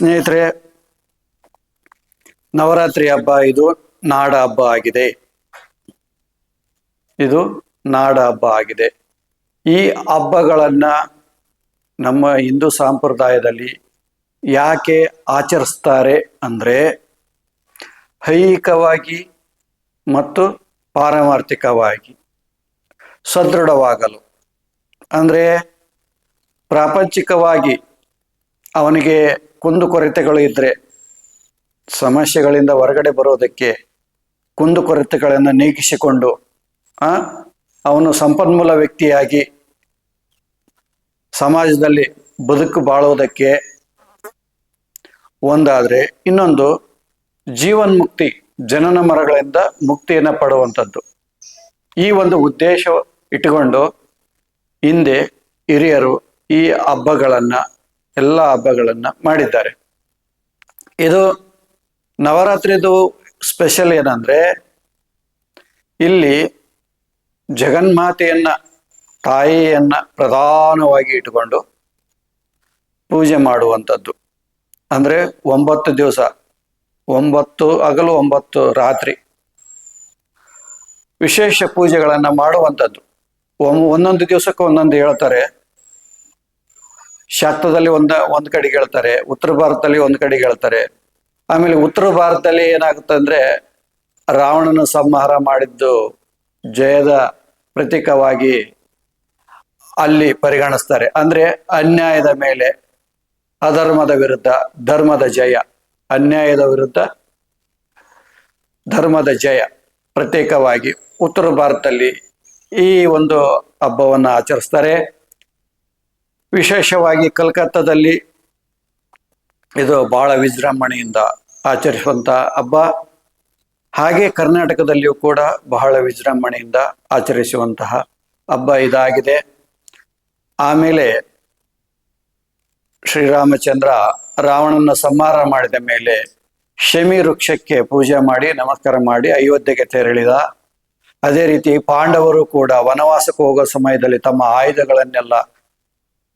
ಸ್ನೇಹಿತರೆ, ನವರಾತ್ರಿ ಹಬ್ಬ ಇದು ನಾಡ ಹಬ್ಬ ಆಗಿದೆ. ಇದು ನಾಡ ಹಬ್ಬ ಆಗಿದೆ. ಈ ಹಬ್ಬಗಳನ್ನ ನಮ್ಮ ಹಿಂದೂ ಸಂಪ್ರದಾಯದಲ್ಲಿ ಯಾಕೆ ಆಚರಿಸ್ತಾರೆ ಅಂದ್ರೆ ಐಹಿಕವಾಗಿ ಮತ್ತು ಪಾರಮಾರ್ಥಿಕವಾಗಿ ಸದೃಢವಾಗಲು. ಅಂದ್ರೆ ಪ್ರಾಪಂಚಿಕವಾಗಿ ಅವನಿಗೆ ಕುಂದುಕೊರತೆಗಳು ಇದ್ರೆ ಸಮಸ್ಯೆಗಳಿಂದ ಹೊರಗಡೆ ಬರೋದಕ್ಕೆ ಕುಂದುಕೊರತೆಗಳನ್ನು ನೀಗಿಸಿಕೊಂಡು ಅವನು ಸಂಪನ್ಮೂಲ ವ್ಯಕ್ತಿಯಾಗಿ ಸಮಾಜದಲ್ಲಿ ಬದುಕು ಬಾಳೋದಕ್ಕೆ ಒಂದಾದರೆ ಇನ್ನೊಂದು ಜೀವನ್ಮುಕ್ತಿ, ಜನನ ಮರಗಳಿಂದ ಮುಕ್ತಿಯನ್ನು ಪಡುವಂಥದ್ದು. ಈ ಒಂದು ಉದ್ದೇಶ ಇಟ್ಟುಕೊಂಡು ಹಿಂದೆ ಹಿರಿಯರು ಈ ಹಬ್ಬಗಳನ್ನ ಎಲ್ಲ ಹಬ್ಬಗಳನ್ನ ಮಾಡಿದ್ದಾರೆ. ಇದು ನವರಾತ್ರಿದು ಸ್ಪೆಷಲ್ ಏನಂದ್ರೆ, ಇಲ್ಲಿ ಜಗನ್ಮಾತೆಯನ್ನ, ತಾಯಿಯನ್ನ ಪ್ರಧಾನವಾಗಿ ಇಟ್ಟುಕೊಂಡು ಪೂಜೆ ಮಾಡುವಂಥದ್ದು. ಅಂದ್ರೆ ಒಂಬತ್ತು ದಿವಸ, ಒಂಬತ್ತು, ಹಗಲು ಒಂಬತ್ತು ರಾತ್ರಿ ವಿಶೇಷ ಪೂಜೆಗಳನ್ನ ಮಾಡುವಂಥದ್ದು. ಒಂದೊಂದು ದಿವಸಕ್ಕೆ ಒಂದೊಂದು ಹೇಳ್ತಾರೆ. ಶಾಕ್ತದಲ್ಲಿ ಒಂದ, ಒಂದ್ ಕಡೆಗೆ ಹೇಳ್ತಾರೆ, ಉತ್ತರ ಭಾರತದಲ್ಲಿ ಒಂದ್ ಕಡೆಗೆ ಹೇಳ್ತಾರೆ. ಆಮೇಲೆ ಉತ್ತರ ಭಾರತದಲ್ಲಿ ಏನಾಗುತ್ತೆ ಅಂದ್ರೆ, ರಾವಣನ ಸಂಹಾರ ಮಾಡಿದ್ದು ಜಯದ ಪ್ರತೀಕವಾಗಿ ಅಲ್ಲಿ ಪರಿಗಣಿಸ್ತಾರೆ. ಅಂದ್ರೆ ಅನ್ಯಾಯದ ಮೇಲೆ ಅಧರ್ಮದ ವಿರುದ್ಧ, ಧರ್ಮದ ಜಯ, ಅನ್ಯಾಯದ ವಿರುದ್ಧ ಧರ್ಮದ ಜಯ ಪ್ರತ್ಯೇಕವಾಗಿ ಉತ್ತರ ಭಾರತದಲ್ಲಿ ಈ ಒಂದು ಹಬ್ಬವನ್ನು ಆಚರಿಸ್ತಾರೆ. ವಿಶೇಷವಾಗಿ ಕಲ್ಕತ್ತಾದಲ್ಲಿ ಇದು ಬಹಳ ವಿಜೃಂಭಣೆಯಿಂದ ಆಚರಿಸುವಂತ ಹಬ್ಬ. ಹಾಗೆ ಕರ್ನಾಟಕದಲ್ಲಿಯೂ ಕೂಡ ಬಹಳ ವಿಜೃಂಭಣೆಯಿಂದ ಆಚರಿಸುವಂತಹ ಹಬ್ಬ ಇದಾಗಿದೆ. ಆಮೇಲೆ ಶ್ರೀರಾಮಚಂದ್ರ ರಾವಣನ ಸಂಹಾರ ಮಾಡಿದ ಮೇಲೆ ಶಮಿ ವೃಕ್ಷಕ್ಕೆ ಪೂಜೆ ಮಾಡಿ, ನಮಸ್ಕಾರ ಮಾಡಿ ಅಯೋಧ್ಯೆಗೆ ತೆರಳಿದ. ಅದೇ ರೀತಿ ಪಾಂಡವರು ಕೂಡ ವನವಾಸಕ್ಕೆ ಹೋಗೋ ಸಮಯದಲ್ಲಿ ತಮ್ಮ ಆಯುಧಗಳನ್ನೆಲ್ಲ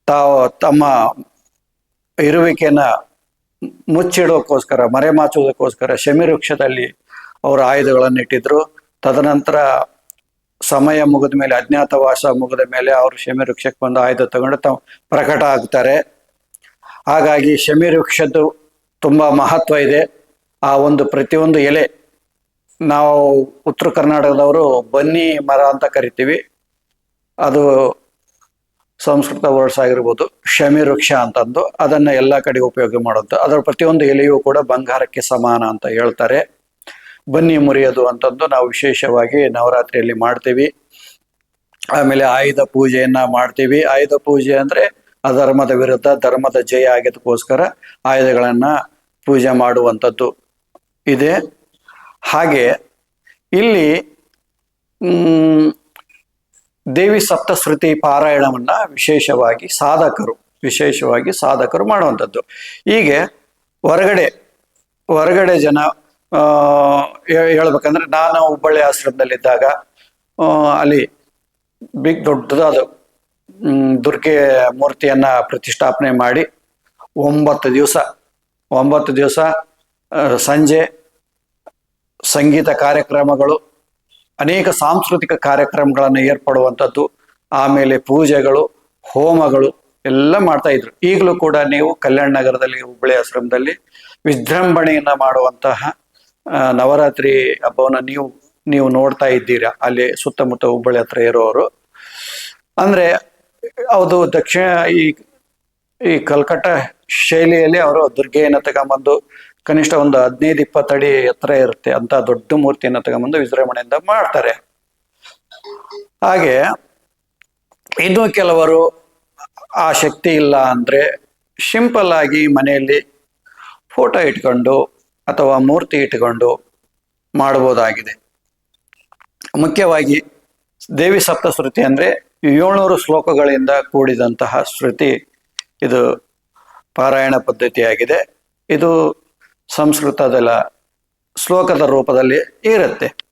ತಾವು ತಮ್ಮ ಇರುವಿಕೆಯನ್ನ ಮುಚ್ಚಿಡೋಕ್ಕೋಸ್ಕರ ಮರೆಮಾಚುವುದಕ್ಕೋಸ್ಕರ ಶಮಿ ವೃಕ್ಷದಲ್ಲಿ ಅವರು ಆಯುಧಗಳನ್ನು ಇಟ್ಟಿದ್ರು ತದನಂತರ ಸಮಯ ಮುಗಿದ ಮೇಲೆ, ಅಜ್ಞಾತವಾಸ ಮುಗಿದ ಮೇಲೆ ಅವರು ಶಮಿ ವೃಕ್ಷಕ್ಕೆ ಬಂದು ಆಯುಧ ತಗೊಂಡು ತಾವು ಪ್ರಕಟ ಆಗ್ತಾರೆ. ಹಾಗಾಗಿ ಶಮಿ ವೃಕ್ಷದ್ದು ತುಂಬ ಮಹತ್ವ ಇದೆ. ಆ ಒಂದು ಪ್ರತಿಯೊಂದು ಎಲೆ, ನಾವು ಉತ್ತರ ಕರ್ನಾಟಕದವರು ಬನ್ನಿ ಮರ ಅಂತ ಕರಿತೀವಿ. ಅದು ಸಂಸ್ಕೃತ ವರ್ಡ್ಸ್ ಆಗಿರ್ಬೋದು ಶಮಿ ವೃಕ್ಷ ಅಂತಂದು ಅದನ್ನ ಎಲ್ಲ ಕಡೆ ಉಪಯೋಗ ಮಾಡೋದು ಅದರ ಪ್ರತಿಯೊಂದು ಎಲೆಯೂ ಕೂಡ ಬಂಗಾರಕ್ಕೆ ಸಮಾನ ಅಂತ ಹೇಳ್ತಾರೆ. ಬನ್ನಿ ಮುರಿಯೋದು ಅಂತಂದು ನಾವು ವಿಶೇಷವಾಗಿ ನವರಾತ್ರಿಯಲ್ಲಿ ಮಾಡ್ತೀವಿ. ಆಮೇಲೆ ಆಯುಧ ಪೂಜೆಯನ್ನ ಮಾಡ್ತೀವಿ. ಆಯುಧ ಪೂಜೆ ಅಂದ್ರೆ ಅಧರ್ಮದ ವಿರುದ್ಧ ಧರ್ಮದ ಜಯ ಆಗಿದ್ದಕ್ಕೋಸ್ಕರ ಆಯುಧಗಳನ್ನ ಪೂಜೆ ಮಾಡುವಂಥದ್ದು ಇದೆ. ಹಾಗೆ ಇಲ್ಲಿ ದೇವಿ ಸಪ್ತಶ್ರುತಿ ಪಾರಾಯಣವನ್ನ ವಿಶೇಷವಾಗಿ ಸಾಧಕರು ವಿಶೇಷವಾಗಿ ಸಾಧಕರು ಮಾಡುವಂಥದ್ದು. ಹೀಗೆ ಹೊರಗಡೆ ಹೊರಗಡೆ ಜನ ಹೇಳ್ಬೇಕಂದ್ರೆ ನಾನು ಹುಬ್ಬಳ್ಳಿ ಆಶ್ರಮದಲ್ಲಿದ್ದಾಗ ಅಲ್ಲಿ ಬಿಗ್ ದೊಡ್ಡದಾದ ದುರ್ಗೆ ಮೂರ್ತಿಯನ್ನ ಪ್ರತಿಷ್ಠಾಪನೆ ಮಾಡಿ ಒಂಬತ್ತು ದಿವಸ ಒಂಬತ್ತು ದಿವಸ ಸಂಜೆ ಸಂಗೀತ ಕಾರ್ಯಕ್ರಮಗಳು ಅನೇಕ ಸಾಂಸ್ಕೃತಿಕ ಕಾರ್ಯಕ್ರಮಗಳನ್ನು ಏರ್ಪಡುವಂಥದ್ದು, ಆಮೇಲೆ ಪೂಜೆಗಳು, ಹೋಮಗಳು ಎಲ್ಲ ಮಾಡ್ತಾ ಇದ್ರು. ಈಗಲೂ ಕೂಡ ನೀವು ಕಲ್ಯಾಣ ನಗರದಲ್ಲಿ, ಹುಬ್ಬಳ್ಳಿ ಆಶ್ರಮದಲ್ಲಿ ವಿಜೃಂಭಣೆಯನ್ನ ಮಾಡುವಂತಹ ನವರಾತ್ರಿ ಹಬ್ಬವನ್ನ ನೀವು ನೀವು ನೋಡ್ತಾ ಇದ್ದೀರಾ? ಅಲ್ಲಿ ಸುತ್ತಮುತ್ತ ಹುಬ್ಬಳ್ಳಿ ಹತ್ರ ಇರೋರು. ಅಂದ್ರೆ, ಅದು ದಕ್ಷಿಣ, ಈ ಈ ಕಲ್ಕಟ್ಟ ಶೈಲಿಯಲ್ಲಿ ಅವರು ದುರ್ಗೆಯನ್ನು ತಗೊಂಬಂದು ಕನಿಷ್ಠ ಒಂದು ಹದಿನೈದು, ಇಪ್ಪತ್ತು ಅಡಿ ಎತ್ತರ ಇರುತ್ತೆ. ಅಂತ ದೊಡ್ಡ ಮೂರ್ತಿಯನ್ನು ತಗೊಂಬಂದು ವಿಜೃಂಭಣೆಯಿಂದ ಮಾಡ್ತಾರೆ. ಹಾಗೆ ಇನ್ನು ಕೆಲವರು ಆ ಶಕ್ತಿ ಇಲ್ಲ ಅಂದ್ರೆ ಸಿಂಪಲ್ ಆಗಿ ಮನೆಯಲ್ಲಿ ಫೋಟೋ ಇಟ್ಕೊಂಡು ಅಥವಾ ಮೂರ್ತಿ ಇಟ್ಕೊಂಡು ಮಾಡಬಹುದಾಗಿದೆ ಮುಖ್ಯವಾಗಿ ದೇವಿ ಸಪ್ತ ಶ್ರುತಿ ಅಂದ್ರೆ ಏಳ್ನೂರು ಶ್ಲೋಕಗಳಿಂದ ಕೂಡಿದಂತಹ ಶ್ರುತಿ. ಇದು ಪಾರಾಯಣ ಪದ್ಧತಿಯಾಗಿದೆ. ಇದು ಸಂಸ್ಕೃತದಲ್ಲ ಶ್ಲೋಕದ ರೂಪದಲ್ಲಿ ಇರುತ್ತೆ.